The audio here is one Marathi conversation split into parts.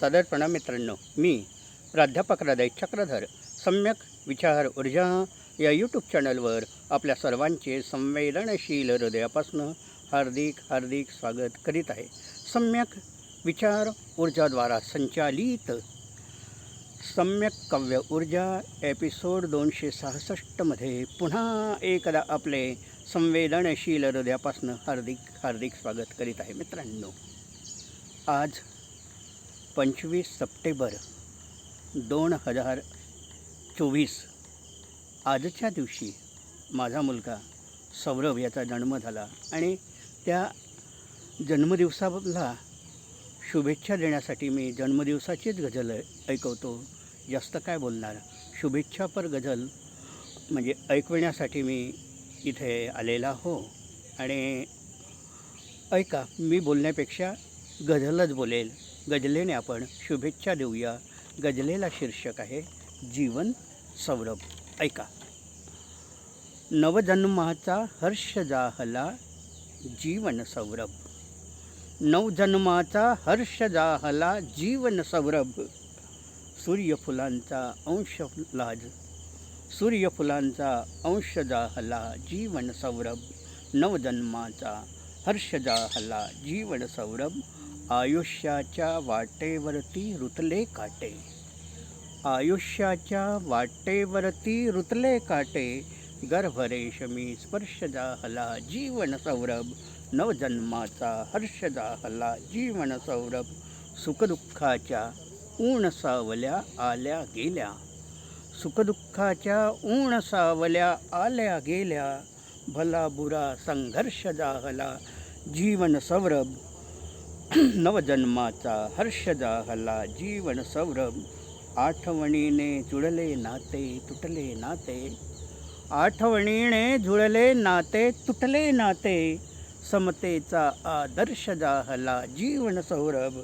सादरपणा मित्रांनो मी प्राध्यापक हृदय चक्रधर सम्यक विचार ऊर्जा या यूट्यूब चॅनलवर आपल्या सर्वांचे संवेदनशील हृदयापासून हार्दिक हार्दिक स्वागत करीत आहे. सम्यक विचार ऊर्जाद्वारा संचालित सम्यक काव्य ऊर्जा एपिसोड दोनशे सहासष्टमध्ये पुन्हा एकदा आपले संवेदनशील हृदयापासून हार्दिक हार्दिक स्वागत करीत आहे मित्रांनो. आज पंचवीस सप्टेंबर दोन हजार चोवीस. आजच्या दिवशी माझा मुलगा सौरभ याचा जन्म झाला आणि त्या जन्मदिवसाला शुभेच्छा देण्यासाठी मी जन्मदिवसाचीच गझल ऐकवतो. जास्त काय बोलणार. शुभेच्छापर गझल म्हणजे ऐकविण्यासाठी मी इथे आलेला हो. आणि ऐका मी बोलण्यापेक्षा गझलच बोलेल. गजलेने आपण शुभेच्छा देऊया. गजलेला शीर्षक आहे जीवन सौरभ. ऐका. नवजन्माचा हर्ष जाहला जीवन सौरभ. नवजन्माचा हर्ष जाहला जीवन सौरभ. सूर्यफुलांचा अंश लाज सूर्यफुलांचा अंश जाहला जीवन सौरभ. नवजन्माचा हर्ष जाहला जीवन सौरभ आयुष्याच्या वाटेवरती रुतले काटे. आयुष्याच्या वाटेवरती रुतले काटे. गर्भरेशमी स्पर्श जाहला जीवन सौरभ. नवजन्माचा हर्ष जाहला जीवन सौरभ. सुखदुःखाच्या ऊण सावल्या आल्या गेल्या. सुखदुःखाच्या ऊण सावल्या आल्या गेल्या. भला बुरा संघर्ष जाहला जीवन सौरभ नवजन्माचा हर्ष जाहला जीवन सौरभ आठवणीने जुळले नाते तुटले नाते। आठवणीने जुळले नाते तुटले नाते। समतेचा आदर्श जाहला जीवन सौरभ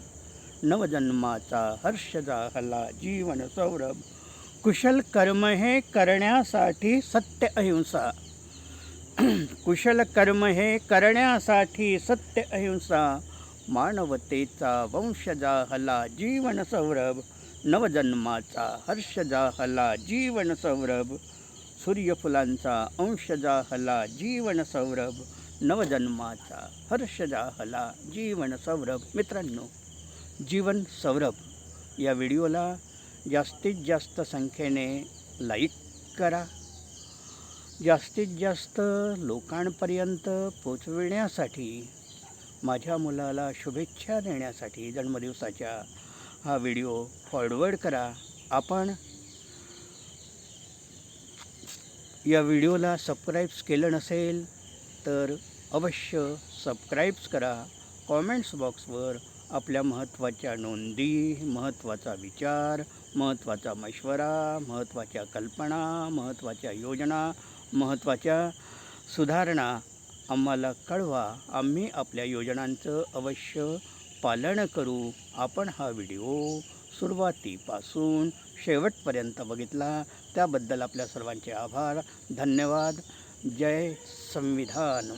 नवजन्माचा हर्ष जाहला जीवन सौरभ कुशल कर्म हे करण्यासाठी सत्य अहिंसा। कुशल कर्म हे करण्यासाठी सत्य अहिंसा मानवतेचा वंश जाहला जीवन सौरभ नवजन्माचा हर्ष जाहला जीवन सौरभ सूर्यफुलांचा अंश जाहला जीवन सौरभ नवजन्माचा हर्ष जाहला जीवन सौरभ. मित्रांनो जीवन सौरभ या व्हिडिओला जास्तीत जास्त संख्येने लाईक करा. जास्तीत जास्त लोकांपर्यंत पोचविण्यासाठी माझ्या मुलाला शुभेच्छा देण्यासाठी जन्मदिवसाच्या हा व्हिडिओ फॉरवर्ड करा. आपण या व्हिडिओला सबस्क्राईब्स केलं नसेल तर अवश्य सबस्क्राईब्स करा. कॉमेंट्स बॉक्सवर आपल्या महत्त्वाच्या नोंदी महत्त्वाचा विचार महत्त्वाचा मशवरा महत्त्वाच्या कल्पना महत्त्वाच्या योजना महत्त्वाच्या सुधारणा आम्हाला कळवा. आम्ही आपल्या योजनांचं अवश्य पालन करू. आपण हा व्हिडिओ सुरुवातीपासून शेवटपर्यंत बघितला. त्याबद्दल आपल्या सर्वांचे आभार. धन्यवाद. जय संविधान.